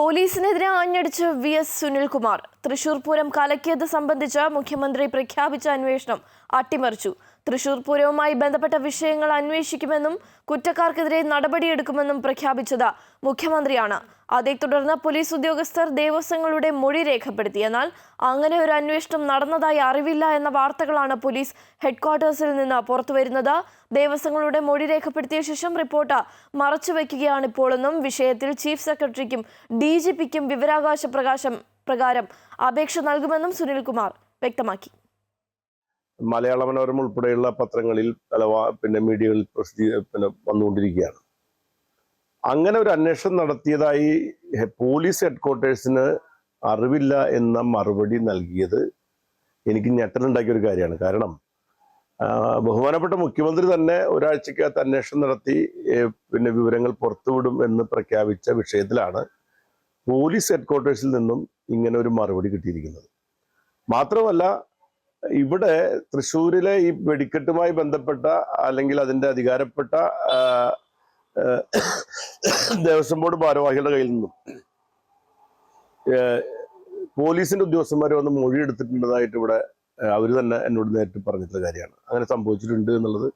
പോലീസിനെതിരെ ആഞ്ഞടിച്ച് V S Sunilkumar. Thrissur Pooram കലക്കിയത് സംബന്ധിച്ച് മുഖ്യമന്ത്രി പ്രഖ്യാപിച്ച അന്വേഷണം അട്ടിമറിച്ചു. തൃശൂർ പൂരവുമായി ബന്ധപ്പെട്ട വിഷയങ്ങൾ അന്വേഷിക്കുമെന്നും കുറ്റക്കാർക്കെതിരെ നടപടിയെടുക്കുമെന്നും പ്രഖ്യാപിച്ചത് മുഖ്യമന്ത്രിയാണ്. അതേ തുടർന്ന് പോലീസ് ഉദ്യോഗസ്ഥർ ദേവസ്വങ്ങളുടെ മൊഴി രേഖപ്പെടുത്തി. എന്നാൽ അങ്ങനെ ഒരു അന്വേഷണം നടന്നതായി അറിവില്ല എന്ന വാർത്തകളാണ് പോലീസ് ഹെഡ്ക്വാർട്ടേഴ്സിൽ നിന്ന് പുറത്തുവരുന്നത്. ദേവസ്വങ്ങളുടെ മൊഴി രേഖപ്പെടുത്തിയ ശേഷം റിപ്പോർട്ട് മറച്ചുവെക്കുകയാണ് ഇപ്പോഴെന്നും വിഷയത്തിൽ ചീഫ് സെക്രട്ടറിക്കും ഡി ജി പിക്കും വിവരാവകാശ പ്രകാശം പ്രകാരം അപേക്ഷ നൽകുമെന്നും സുനിൽകുമാർ വ്യക്തമാക്കി. മലയാള മനോരമ ഉൾപ്പെടെയുള്ള പത്രങ്ങളിൽ പല പിന്നെ മീഡിയകളിൽ പ്രസിദ്ധീ- പിന്നെ വന്നുകൊണ്ടിരിക്കുകയാണ്. അങ്ങനെ ഒരു അന്വേഷണം നടത്തിയതായി പോലീസ് ഹെഡ്ക്വാർട്ടേഴ്സിന് അറിവില്ല എന്ന മറുപടി നൽകിയത് എനിക്ക് ഞെട്ടലുണ്ടാക്കിയ ഒരു കാര്യമാണ്. കാരണം ബഹുമാനപ്പെട്ട മുഖ്യമന്ത്രി തന്നെ ഒരാഴ്ചക്കകത്ത് അന്വേഷണം നടത്തി പിന്നെ വിവരങ്ങൾ പുറത്തുവിടും എന്ന് പ്രഖ്യാപിച്ച വിഷയത്തിലാണ് പോലീസ് ഹെഡ്ക്വാർട്ടേഴ്സിൽ നിന്നും ഇങ്ങനെ ഒരു മറുപടി കിട്ടിയിരിക്കുന്നത്. മാത്രമല്ല ഇവിടെ തൃശ്ശൂരിലെ ഈ വെടിക്കെട്ടുമായി ബന്ധപ്പെട്ട അല്ലെങ്കിൽ അതിന്റെ അധികാരപ്പെട്ട ദേവസ്വം ബോർഡ് ഭാരവാഹികളുടെ കയ്യിൽ നിന്നും പോലീസിന്റെ ഉദ്യോഗസ്ഥന്മാർ വന്ന് മൊഴി എടുത്തിട്ടുള്ളതായിട്ട് ഇവിടെ അവർ തന്നെ എന്നോട് നേരിട്ട് പറഞ്ഞിട്ടുള്ള കാര്യമാണ്. അങ്ങനെ സംഭവിച്ചിട്ടുണ്ട് എന്നുള്ളത്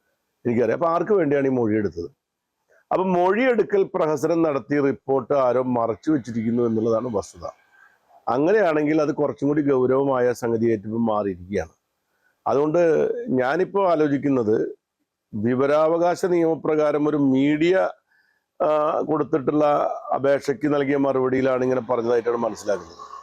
എനിക്കറിയാം. അപ്പൊ ആർക്ക് വേണ്ടിയാണ് ഈ മൊഴി എടുത്തത് അപ്പൊ മൊഴിയെടുക്കൽ പ്രഹസനം നടത്തി റിപ്പോർട്ട് ആരോ മറച്ചു വെച്ചിരിക്കുന്നു എന്നുള്ളതാണ് വസ്തുത. അങ്ങനെയാണെങ്കിൽ അത് കുറച്ചും കൂടി ഗൗരവമായ സംഗതിയായിട്ട് മാറിയിരിക്കുകയാണ്. അതുകൊണ്ട് ഞാനിപ്പോൾ ആലോചിക്കുന്നത് വിവരാവകാശ നിയമപ്രകാരം ഒരു മീഡിയ കൊടുത്തിട്ടുള്ള അപേക്ഷയ്ക്ക് നൽകിയ മറുപടിയിലാണ് ഇങ്ങനെ പറഞ്ഞതായിട്ടാണ് മനസ്സിലാക്കുന്നത്.